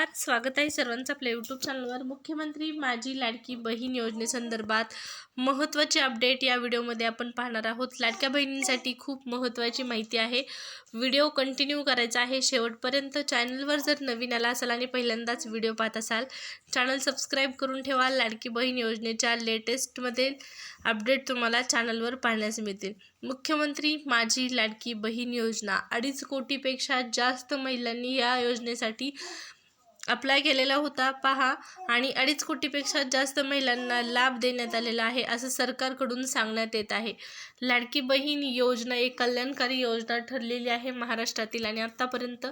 नमस्कार स्वागत आहे सर्वांचं आपल्या यूट्यूब चॅनलवर मुख्यमंत्री माझी लाडकी बहीण योजनेसंदर्भात महत्त्वाचे अपडेट या व्हिडिओमध्ये आपण पाहणार आहोत. लाडक्या बहिणींसाठी खूप महत्त्वाची माहिती आहे. व्हिडिओ कंटिन्यू करायचा आहे. शेवटपर्यंत चॅनलवर जर नवीन आला असाल आणि पहिल्यांदाच व्हिडिओ पाहत असाल चॅनल सबस्क्राईब करून ठेवा. लाडकी बहीण योजनेच्या लेटेस्टमध्ये अपडेट तुम्हाला चॅनलवर पाहण्यास मिळतील. मुख्यमंत्री माझी लाडकी बहीण योजना. अडीच कोटीपेक्षा जास्त महिलांनी या योजनेसाठी अप्लाय केलेला होता. पहा आणि अडीच कोटीपेक्षा जास्त महिलांना लाभ देण्यात आलेला आहे असं सरकारकडून सांगण्यात येत आहे. लाडकी बहीण योजना एक कल्याणकारी योजना ठरलेली आहे महाराष्ट्रातील आणि आत्तापर्यंत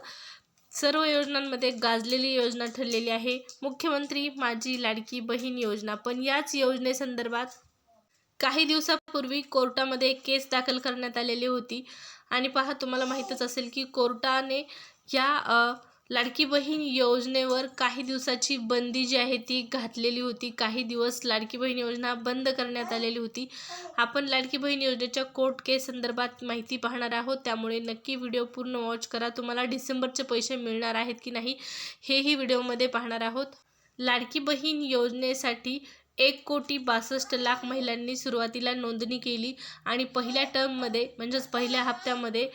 सर्व योजनांमध्ये गाजलेली योजना ठरलेली आहे. मुख्यमंत्री माझी लाडकी बहीण योजना. पण याच योजनेसंदर्भात काही दिवसापूर्वी कोर्टामध्ये केस दाखल करण्यात आलेली होती. आणि पहा तुम्हाला माहीतच असेल की कोर्टाने या लाडकी बहीण योजनेवर काही दिवसाची बंदी जी आहे ती घातलेली होती. काही दिवस लाडकी बहीण योजना बंद करण्यात आलेली होती. आपण लाडकी बहीण योजनेच्या कोर्ट केस संदर्भात माहिती पाहणार आहोत. त्यामुळे नक्की व्हिडिओ पूर्ण वॉच करा. तुम्हाला डिसेंबरचे पैसे मिळणार आहेत की नाही हेही व्हिडिओमध्ये पाहणार आहोत. लाडकी बहीण योजनेसाठी एक कोटी बासष्ट लाख महिलांनी सुरुवातीला नोंदणी केली आणि पहिल्या टर्ममध्ये म्हणजेच पहिल्या हप्त्यामध्ये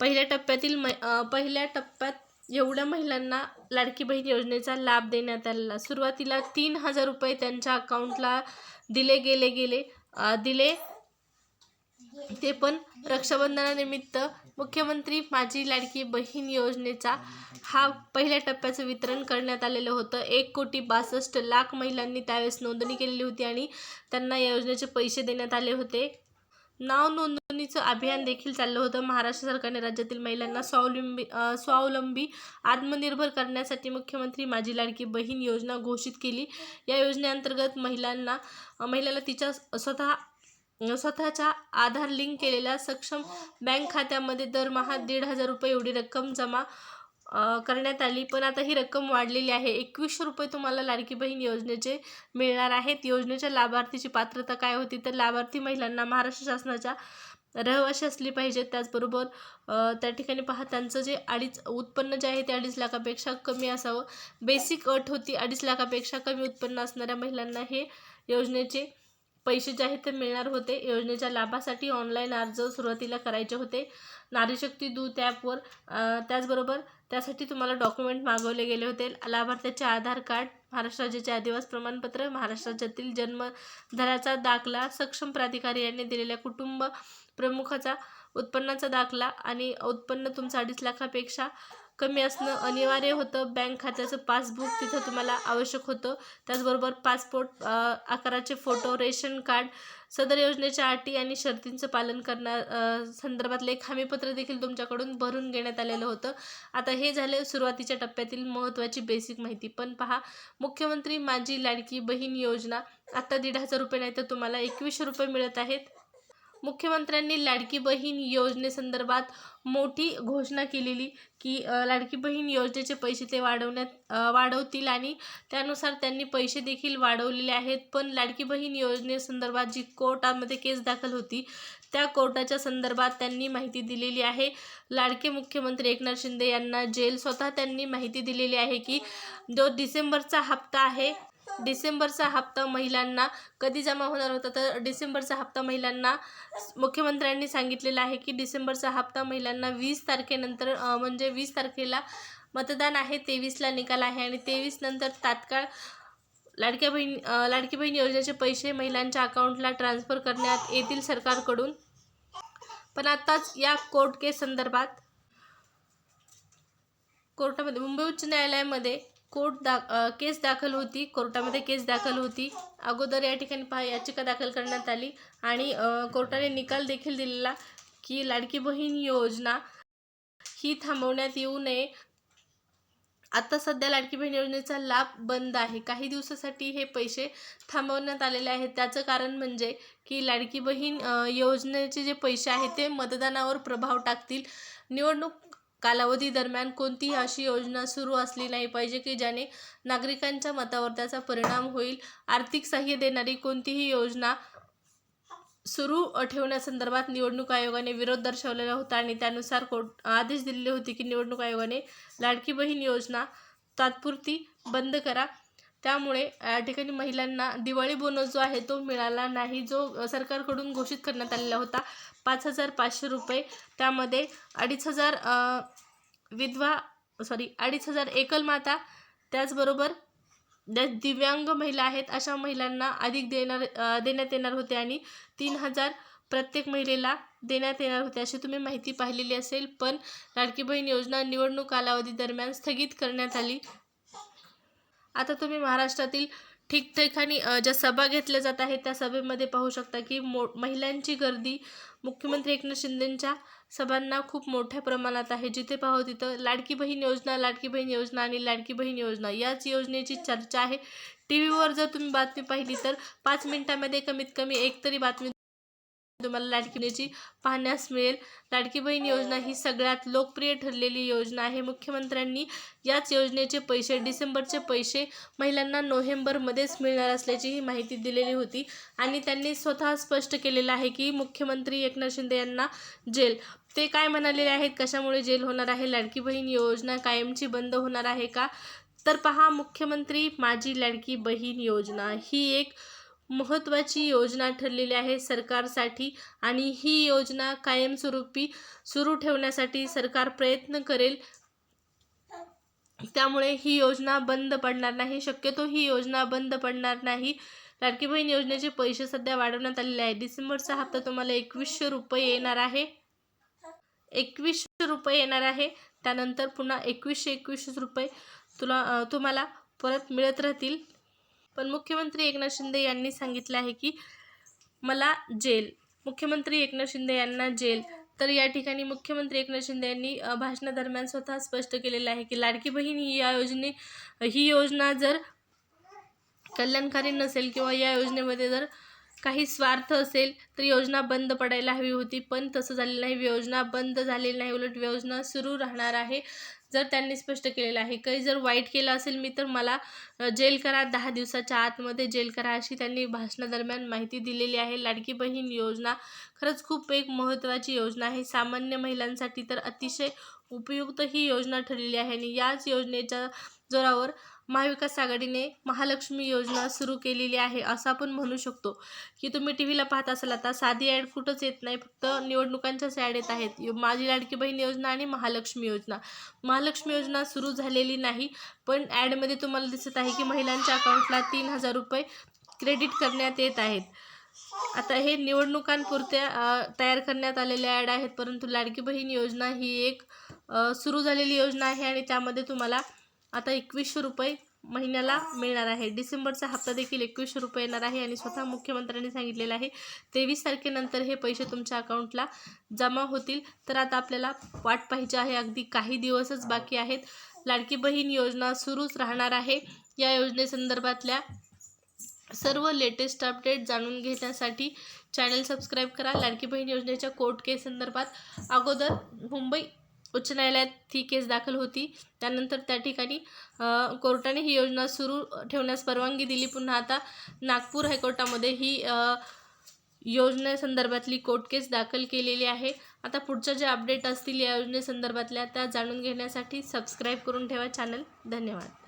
पहिल्या टप्प्यातील म पहिल्या टप्प्यात एवढ्या महिलांना लाडकी बहीण योजनेचा लाभ देण्यात आलेला. सुरुवातीला तीन हजार रुपये त्यांच्या अकाउंटला दिले गेले गेले. दिले. ते पण रक्षाबंधनानिमित्त. मुख्यमंत्री माझी लाडकी बहीण योजनेचा हा पहिल्या टप्प्याचं वितरण करण्यात आलेलं होतं. एक कोटी बासष्ट लाख महिलांनी त्यावेळेस नोंदणी केलेली होती आणि त्यांना या योजनेचे पैसे देण्यात आले होते. नाव नोंदणीचं अभियान देखील चाललं होतं. महाराष्ट्र सरकारने राज्यातील महिलांना स्वावलंबी स्वावलंबी आत्मनिर्भर करण्यासाठी मुख्यमंत्री माझी लाडकी बहीण योजना घोषित केली. या योजनेअंतर्गत महिलांना महिलेला महिलाला तिच्या स्वतः स्वतःच्या आधार लिंक केलेल्या सक्षम बँक खात्यामध्ये दरमहा दीड हजार रुपये एवढी रक्कम जमा करण्यात आली. पण आता ही रक्कम वाढलेली आहे. एकवीसशे रुपये तुम्हाला लाडकी बहीण योजनेचे मिळणार आहेत. योजनेच्या लाभार्थीची पात्रता काय होती? तर लाभार्थी महिलांना महाराष्ट्र शासनाच्या रहिवाशी असली पाहिजेत त्याचबरोबर त्या ठिकाणी पहा त्यांचं जे अडीच उत्पन्न जे आहे ते अडीच लाखापेक्षा कमी असावं. बेसिक अट होती अडीच लाखापेक्षा कमी उत्पन्न असणाऱ्या महिलांना हे योजनेचे पैसे जे आहेत ते मिळणार होते. योजनेच्या लाभासाठी ऑनलाईन अर्ज सुरुवातीला करायचे होते. नारीशक्ती दूत ॲपवर त्याचबरोबर त्यासाठी तुम्हाला डॉक्युमेंट मागवले गेले होते. लाभार्थ्याचे आधार कार्ड महाराष्ट्र राज्याचे आदिवास प्रमाणपत्र महाराष्ट्र राज्यातील जन्मधराचा दाखला सक्षम प्राधिकारी यांनी दिलेल्या कुटुंब प्रमुखाचा उत्पन्नाचा दाखला आणि उत्पन्न तुमचं अडीच लाखापेक्षा कमी असणं अनिवार्य होतं. बँक खात्याचं पासबुक तिथं तुम्हाला आवश्यक होतं. त्याचबरोबर पासपोर्ट आकाराचे फोटो रेशन कार्ड सदर योजनेच्या अटी आणि शर्तींचं पालन करणार संदर्भातले एक हमीपत्र देखील तुमच्याकडून भरून घेण्यात आलेलं होतं. आता हे झाले सुरुवातीच्या टप्प्यातील महत्त्वाची बेसिक माहिती. पण पहा मुख्यमंत्री माझी लाडकी बहीण योजना आत्ता दीड हजार रुपये नाही तर तुम्हाला एकवीसशे रुपये मिळत आहेत. मुख्यमंत्र्यांनी लाडकी बहीण योजनेसंदर्भात मोठी घोषणा केलेली की लाडकी बहीण योजनेचे पैसे ते वाढवण्यात वाढवतील आणि त्यानुसार त्यांनी पैसे देखील वाढवलेले आहेत. पण लाडकी बहीण योजनेसंदर्भात जी कोर्टामध्ये केस दाखल होती त्या कोर्टाच्या संदर्भात त्यांनी माहिती दिलेली आहे. लाडके मुख्यमंत्री एकनाथ शिंदे यांना जेल स्वतः त्यांनी माहिती दिलेली आहे की जो डिसेंबरचा हप्ता आहे डिसेंबरचा हप्ता महिलांना कधी जमा होणार होता? तर डिसेंबरचा हप्ता महिलांना मुख्यमंत्र्यांनी सांगितलेलं आहे की डिसेंबरचा हप्ता महिलांना वीस तारखेनंतर म्हणजे वीस तारखेला मतदान आहे तेवीसला निकाल आहे आणि तेवीस नंतर तात्काळ लाडक्या बहीण लाडकी बहीण योजनेचे पैसे महिलांच्या अकाउंटला ट्रान्स्फर करण्यात येतील सरकारकडून. पण आत्ताच या कोर्ट केस संदर्भात कोर्टामध्ये मुंबई उच्च न्यायालयामध्ये कोर्ट दा केस दाखल होती. कोर्टामध्ये केस दाखल होती. अगोदर या ठिकाणी पहा याचिका दाखल करण्यात आली आणि कोर्टाने निकाल देखील दिलेला की लाडकी बहीण योजना ही थांबवण्यात येऊ नये. आता सध्या लाडकी बहीण योजनेचा लाभ बंद आहे. काही दिवसासाठी हे पैसे थांबवण्यात आलेले आहेत. त्याचं कारण म्हणजे की लाडकी बहीण योजनेचे जे पैसे आहेत ते मतदानावर प्रभाव टाकतील. निवडणूक कालावधी दरम्यान कोणतीही अशी योजना सुरू असली नाही पाहिजे की ज्याने नागरिकांच्या मतावर त्याचा परिणाम होईल. आर्थिक सहाय्य देणारी कोणतीही योजना सुरू ठेवण्यासंदर्भात निवडणूक आयोगाने विरोध दर्शवलेला होता आणि त्यानुसार कोर्ट आदेश दिलेले होते की निवडणूक आयोगाने लाडकी बहीण योजना तात्पुरती बंद करा. त्यामुळे या ठिकाणी महिलांना दिवाळी बोनस जो आहे तो मिळाला नाही. जो सरकारकडून घोषित करण्यात आलेला होता पाच हजार पाचशे रुपये. त्यामध्ये अडीच हजार विधवा सॉरी अडीच हजार एकल माता त्याचबरोबर ज्या दिव्यांग महिला आहेत अशा महिलांना अधिक देणार देण्यात येणार होते आणि तीन हजार प्रत्येक महिलेला देण्यात येणार होते अशी तुम्ही माहिती पाहिलेली असेल. पण लाडकी बहीण योजना निवडणूक कालावधी दरम्यान स्थगित करण्यात आली. आता तुम्ही महाराष्ट्रातील ठिकठिकाणी ज्या सभा घेतल्या जात आहेत त्या सभेमध्ये पाहू शकता की मो महिलांची गर्दी मुख्यमंत्री एकनाथ शिंदेंच्या सभांना खूप मोठ्या प्रमाणात आहे. जिथे पाहू तिथं लाडकी बहीण योजना लाडकी बहीण योजना आणि लाडकी बहीण योजना याच योजनेची चर्चा आहे. टी व्हीवर जर तुम्ही बातमी पाहिली तर पाच मिनिटामध्ये कमीत कमी एक तरी बातमी तुम्हाला लाडकी बहिणीची पाहण्यास मिळेल. लाडकी बहीण योजना ही सगळ्यात लोकप्रिय ठरलेली योजना आहे. मुख्यमंत्र्यांनी याच योजनेचे पैसे डिसेंबरचे पैसे महिलांना नोव्हेंबरमध्येच मिळणार असल्याची ही माहिती दिलेली होती आणि त्यांनी स्वतः स्पष्ट केलेलं आहे की मुख्यमंत्री एकनाथ शिंदे यांना जेल. ते काय म्हणालेले आहेत? कशामुळे जेल होणार आहे? लाडकी बहीण योजना कायमची बंद होणार आहे का? तर पहा मुख्यमंत्री माझी लाडकी बहीण योजना ही एक महत्त्वाची योजना ठरलेली आहे सरकारसाठी आणि ही योजना कायमस्वरूपी सुरू ठेवण्यासाठी सरकार प्रयत्न करेल. त्यामुळे ही योजना बंद पडणार नाही. शक्यतो ही योजना बंद पडणार नाही. लाडकी बहीण योजनेचे पैसे सध्या वाढवण्यात आलेले आहे. डिसेंबरचा हप्ता तुम्हाला एकवीसशे रुपये येणार आहे. एकवीसशे रुपये येणार आहे. त्यानंतर पुन्हा एकवीसशे एकवीसशे रुपये तुला तुम्हाला परत मिळत राहतील. पण मुख्यमंत्री एकनाथ शिंदे यांनी सांगितलं आहे की मला जेल मुख्यमंत्री एकनाथ शिंदे यांना जेल. तर या ठिकाणी मुख्यमंत्री एकनाथ शिंदे यांनी भाषणादरम्यान स्वतः स्पष्ट केलेलं आहे की लाडकी बहीण ही या योजने ही योजना जर कल्याणकारी नसेल किंवा या योजनेमध्ये जर काही स्वार्थ असेल तर योजना बंद पडायला हवी होती पण तसं झालेलं नाही. योजना बंद झालेली नाही उलट योजना सुरू राहणार आहे जर त्यांनी स्पष्ट केलेलं आहे. काही जर वाईट केलं असेल मी तर मला जेल करा दहा दिवसाच्या आतमध्ये जेल करा अशी त्यांनी भाषणादरम्यान माहिती दिलेली आहे. लाडकी बहीण योजना खरंच खूप एक महत्त्वाची योजना आहे. सामान्य महिलांसाठी तर अतिशय उपयुक्त ही योजना ठरलेली आहे आणि याच योजनेच्या जोरावर महाविकास आघाडीने महालक्ष्मी योजना सुरू केलेली आहे असं आपण म्हणू शकतो. की तुम्ही टी व्हीला पाहत असाल आता साधी ॲड कुठंच येत नाही फक्त निवडणुकांच्याच ॲड येत आहेत. माझी लाडकी बहीण योजना आणि महालक्ष्मी योजना. महालक्ष्मी योजना सुरू झालेली नाही पण ॲडमध्ये तुम्हाला दिसत आहे की महिलांच्या अकाउंटला तीन हजार रुपये क्रेडिट करण्यात येत आहेत. आता हे निवडणुकांपुरत्या तयार करण्यात आलेल्या ॲड आहेत परंतु लाडकी बहीण योजना ही एक सुरू झालेली योजना आहे आणि त्यामध्ये तुम्हाला आता एकवीसशे रुपये महिन्याला मिळणार आहे. डिसेंबरचा हप्ता देखील एकवीसशे रुपये येणार आहे आणि स्वतः मुख्यमंत्र्यांनी सांगितलेलं आहे तेवीस तारखेनंतर हे पैसे तुमच्या अकाउंटला जमा होतील. तर आता आपल्याला वाट पाहिजे आहे. अगदी काही दिवसच बाकी आहेत. लाडकी बहीण योजना सुरूच राहणार आहे. या योजनेसंदर्भातल्या सर्व लेटेस्ट अपडेट जाणून घेण्यासाठी चॅनल सबस्क्राईब करा. लाडकी बहीण योजनेच्या कोर्ट केस संदर्भात अगोदर मुंबई उच्च न्यायालयात ही केस दाखल होती. त्यानंतर त्या ठिकाणी कोर्टाने ही योजना सुरू ठेवण्यास परवानगी दिली. पुन्हा आता नागपूर हायकोर्टामध्ये ही योजनेसंदर्भातली कोर्ट केस दाखल केलेली आहे. आता पुढच्या ज्या अपडेट असतील या योजनेसंदर्भातल्या त्या जाणून घेण्यासाठी सबस्क्राईब करून ठेवा चॅनल धन्यवाद.